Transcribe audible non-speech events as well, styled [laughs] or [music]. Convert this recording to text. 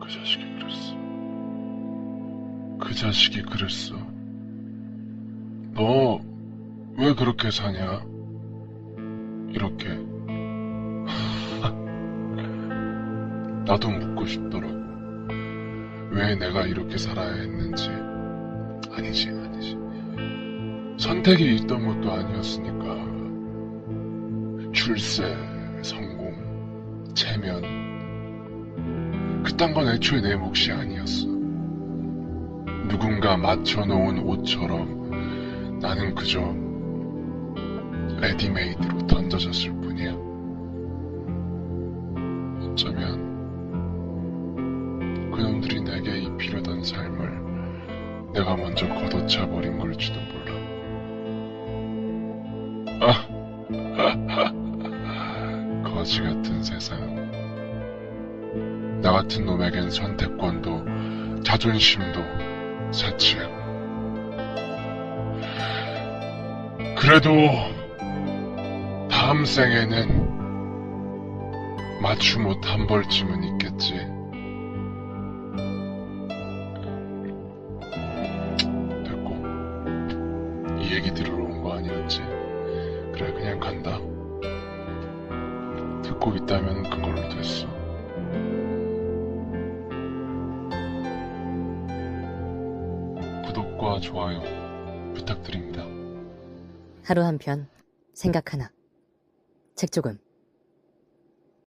그 자식이 그랬어. 그 자식이 그랬어. 너 왜 그렇게 사냐? 이렇게. [laughs] 나도 묻고 싶더라고. 왜 내가 이렇게 살아야 했는지. 아니지, 아니지. 선택이 있던 것도 아니었으니까. 출세, 성공, 체면. 그딴 건 애초에 내 몫이 아니었어. 누군가 맞춰놓은 옷처럼 나는 그저 레디메이드로 던져졌을 뿐이야. 어쩌면 그놈들이 내게 입히려던 삶을 내가 먼저 걷어차 버린 걸지도 몰라. 아, [laughs] 거지 같은 세상. 나 같은 놈에겐 선택권도 자존심도 사치야. 그래도 다음 생에는 맞춤 옷 한 벌쯤은 있겠지. 됐고 이 얘기 들으러 온 거 아니었지? 그래 그냥 간다. 듣고 있다면 그걸로 됐어. 구독과 좋아요 부탁드립니다. 하루 한 편, 생각 하나. 책 조금